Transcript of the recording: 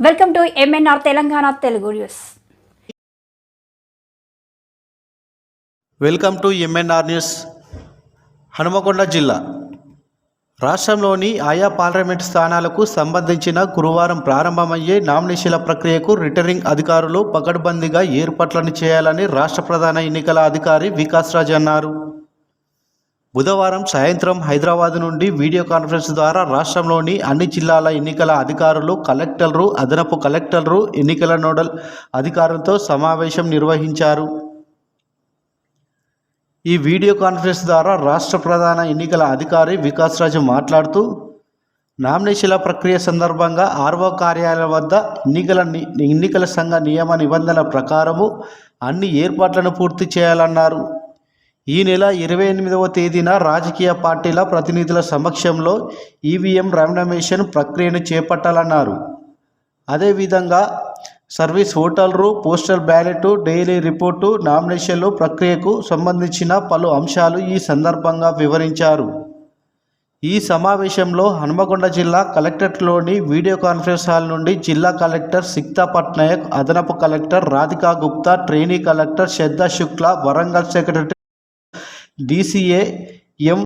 Welcome to MNR Telangana Telugu news welcome to MNR news Hanumakonda జిల్లా రాష్ట్రంలోని ఆయా parliament స్థానాలకు సంబంధించిన గురువారం ప్రారంభమయ్యే నామినేషన్ల ప్రక్రియకు రిటర్నింగ్ అధికారులు పకడ్బందీగా ఏర్పాట్లను చేయాలని రాష్ట్ర ప్రధాన ఎన్నికల అధికారి వికాస్ రాజ్ అన్నారు. బుధవారం సాయంత్రం హైదరాబాద్ నుండి వీడియో కాన్ఫరెన్స్ ద్వారా రాష్ట్రంలోని అన్ని జిల్లాల ఎన్నికల అధికారులు కలెక్టర్లు అదనపు కలెక్టర్లు ఎన్నికల నోడల్ అధికారులతో సమావేశం నిర్వహించారు. ఈ వీడియో కాన్ఫరెన్స్ ద్వారా రాష్ట్ర ప్రధాన ఎన్నికల అధికారి వికాస్ రాజు మాట్లాడుతూ నామినేషన్ల ప్రక్రియ సందర్భంగా ఆర్ఓ కార్యాలయం వద్ద ఎన్నికల ని- ఎన్నికల సంఘ నియమ నిబంధనల ప్రకారము అన్ని ఏర్పాట్లను పూర్తి చేయాలన్నారు. ఈ నెల ఇరవై ఎనిమిదవ తేదీన రాజకీయ పార్టీల ప్రతినిధుల సమక్షంలో ఈవీఎం రామినేషన్ ప్రక్రియను చేపట్టాలన్నారు. అదేవిధంగా సర్వీస్ ఓటర్లు పోస్టల్ బ్యాలెట్ డైలీ రిపోర్టు నామినేషన్లు ప్రక్రియకు సంబంధించిన పలు అంశాలు ఈ సందర్భంగా వివరించారు. ఈ సమావేశంలో హనుమకొండ జిల్లా కలెక్టరేట్లోని వీడియో కాన్ఫరెన్స్ హాల్ నుండి జిల్లా కలెక్టర్ సిక్తా పట్నాయక్ అదనపు collector Radhika Gupta trainee collector Shraddha Shukla Warangal secretary D M